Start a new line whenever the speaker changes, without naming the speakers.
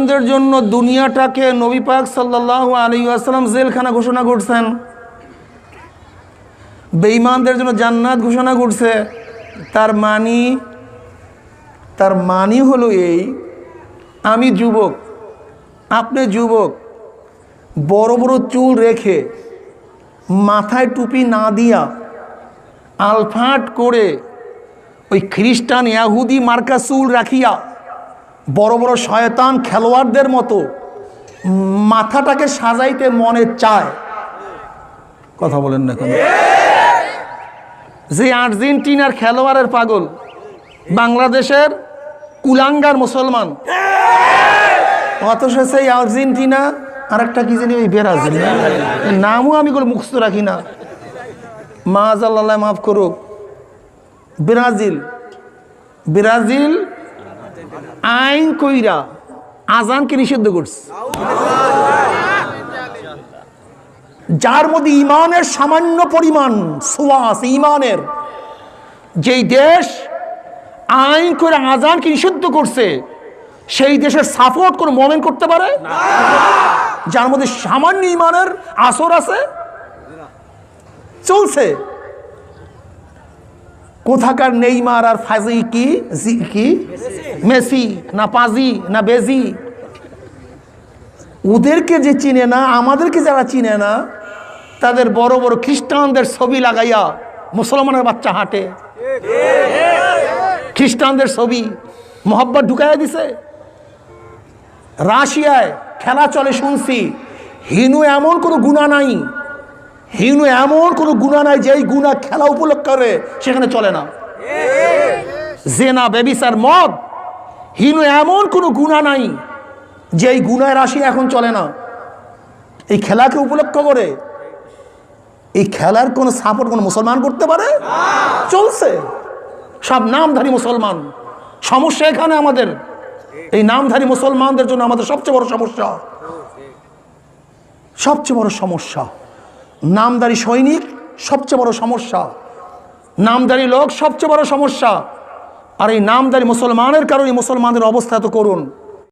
বেঈমানদের জন্য দুনিয়াটাকে নবী পাক সাল্লাহ আলী আসসালাম জেলখানা ঘোষণা করছেন। বেঈমানদের জন্য জান্নাত ঘোষণা করছে। তার মানি তার মানি হলো এই, আমি যুবক, আপনি যুবক, বড় বড় চুল রেখে, মাথায় টুপি না দিয়া, আলফাট করে, ওই খ্রিস্টান, ইয়াহুদি মার্কা চুল রাখিয়া বড় বড় শয়তান খেলোয়াড়দের মতো মাথাটাকে সাজাইতে মনে চায়। কথা বলেন না কেন? যে আর্জেন্টিনার খেলোয়াড়ের পাগল, বাংলাদেশের কুলাঙ্গার মুসলমান। অথচ সেই আর্জেন্টিনা আর একটা কি জানি ওই ব্রাজিল নামও আমি কোনো মুখস্থ রাখি না। মাজ আল্লাহ মাফ করুক। ব্রাজিল ব্রাজিল আইন কইরা আজানকে নিষিদ্ধ করছে। যার মধ্যে ইমানের সামান্য পরিমাণ সোয়াস, ইমানের, যেই দেশ আইন করে আজানকে নিষিদ্ধ করছে, সেই দেশের সাপোর্ট কোনো মোমেন্ট করতে পারে? যার মধ্যে সামান্য ইমানের আসর আছে? চলছে। কোথাকার নেইমার আর ফাজি কি? জি- কি? মেসি, না পাজি, না বেজি? ওদেরকে যে চিনে না, আমাদেরকে যারা চিনে না, তাদের বড় বড় খ্রিস্টানদের ছবি লাগাইয়া মুসলমানের বাচ্চা হাঁটে। খ্রিস্টানদের ছবি মোহাব্বত ঢুকাইয়া দিছে। রাশিয়ায় খেলা চলে শুনছি, হিনু এমন কোনো গুণা নাই। হিনু এমন কোনো গুণা নাই যেই গুণা খেলা উপলক্ষ করে সেখানে চলে না। জেনা বেবিসার মদ হিনু এমন কোনো গুণা নাই যেই গুণায় রাশি এখন চলে না। এই খেলাকে উপলক্ষ করে, এই খেলার কোনো সাপোর্ট কোনো মুসলমান করতে পারে? চলছে। সব নামধারী মুসলমান। সমস্যা এখানে আমাদের। এই নামধারী মুসলমানদের জন্য আমাদের সবচেয়ে বড় সমস্যা। সবচেয়ে বড় সমস্যা। নামদারি সৈনিক সবচেয়ে বড় সমস্যা। নামদারি লোক সবচেয়ে বড় সমস্যা। আর এই নামদারি মুসলমানের কারণে মুসলমানদের অবস্থা এত করুন